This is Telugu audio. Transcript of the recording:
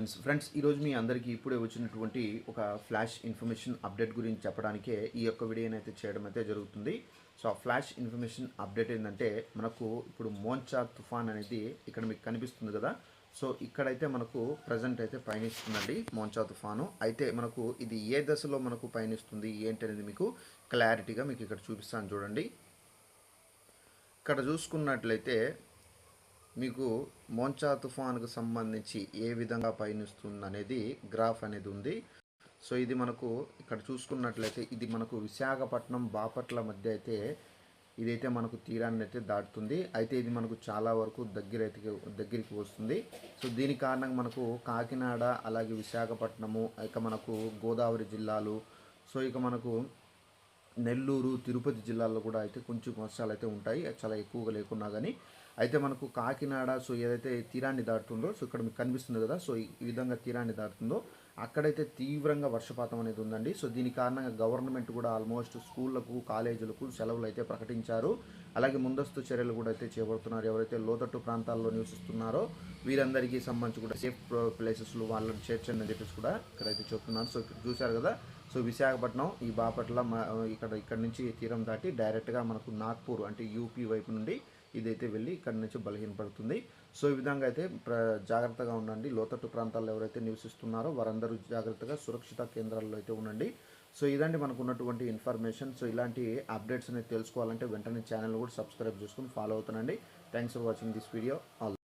ఫ్రెండ్స్ ఈరోజు మీ అందరికీ ఇప్పుడే వచ్చినటువంటి ఒక ఫ్లాష్ ఇన్ఫర్మేషన్ అప్డేట్ గురించి చెప్పడానికే ఈ యొక్క వీడియోని అయితే చేయడం అయితే జరుగుతుంది. సో ఆ ఫ్లాష్ ఇన్ఫర్మేషన్ అప్డేట్ ఏంటంటే మనకు ఇప్పుడు మోంచా తుఫాన్ అనేది ఇక్కడ మీకు కనిపిస్తుంది కదా. సో ఇక్కడైతే మనకు ప్రజెంట్ అయితే పయనిస్తుందండి మోంచా తుఫాను. అయితే మనకు ఇది ఏ దశలో మనకు పయనిస్తుంది ఏంటి అనేది మీకు క్లారిటీగా మీకు ఇక్కడ చూపిస్తాను చూడండి. ఇక్కడ చూసుకున్నట్లయితే మీకు మోంచా తుఫాన్కు సంబంధించి ఏ విధంగా పయనిస్తుంది అనేది గ్రాఫ్ అనేది ఉంది. సో ఇది మనకు ఇక్కడ చూసుకున్నట్లయితే ఇది మనకు విశాఖపట్నం బాపట్ల మధ్య అయితే ఇదైతే మనకు తీరాన్ని అయితే దాటుతుంది. అయితే ఇది మనకు చాలా వరకు దగ్గర అయితే దగ్గరికి వస్తుంది. సో దీని కారణంగా మనకు కాకినాడ అలాగే విశాఖపట్నము ఇక మనకు గోదావరి జిల్లాలు సో ఇక మనకు నెల్లూరు తిరుపతి జిల్లాల్లో కూడా అయితే కొంచెం వర్షాలు అయితే ఉంటాయి. చాలా ఎక్కువగా లేకున్నా కానీ అయితే మనకు కాకినాడ సో ఏదైతే తీరాన్ని దాటుతుందో సో ఇక్కడ మీకు కనిపిస్తుంది కదా సో ఈ విధంగా తీరాన్ని దాటుతుందో అక్కడైతే తీవ్రంగా వర్షపాతం అనేది ఉందండి. సో దీని కారణంగా గవర్నమెంట్ కూడా ఆల్మోస్ట్ స్కూళ్ళకు కాలేజీలకు సెలవులు అయితే ప్రకటించారు. అలాగే ముందస్తు చర్యలు కూడా అయితే చేపడుతున్నారు. ఎవరైతే లోతట్టు ప్రాంతాల్లో నివసిస్తున్నారో వీరందరికీ సంబంధించి కూడా సేఫ్ ప్లేసెస్లో వాళ్ళని చేర్చండి అని చెప్పేసి కూడా ఇక్కడైతే చెప్తున్నారు. సో ఇక్కడ చూశారు కదా సో విశాఖపట్నం ఈ బాపట్ల ఇక్కడ ఇక్కడ నుంచి తీరం దాటి డైరెక్ట్గా మనకు నాగ్పూర్ అంటే యూపీ వైపు నుండి ఇదైతే వెళ్ళి ఇక్కడ నుంచి బలహీనపడుతుంది. సో ఈ విధంగా అయితే ప్ర జాగ్రత్తగా ఉండండి. లోతట్టు ప్రాంతాల్లో ఎవరైతే నివసిస్తున్నారో వారందరూ జాగ్రత్తగా సురక్షిత కేంద్రాల్లో అయితే ఉండండి. సో ఇదండి మనకు ఉన్నటువంటి ఇన్ఫర్మేషన్. సో ఇలాంటి అప్డేట్స్ అనేది తెలుసుకోవాలంటే వెంటనే ఛానల్ కూడా సబ్స్క్రైబ్ చేసుకుని ఫాలో అవుతానండి thanks for watching this video all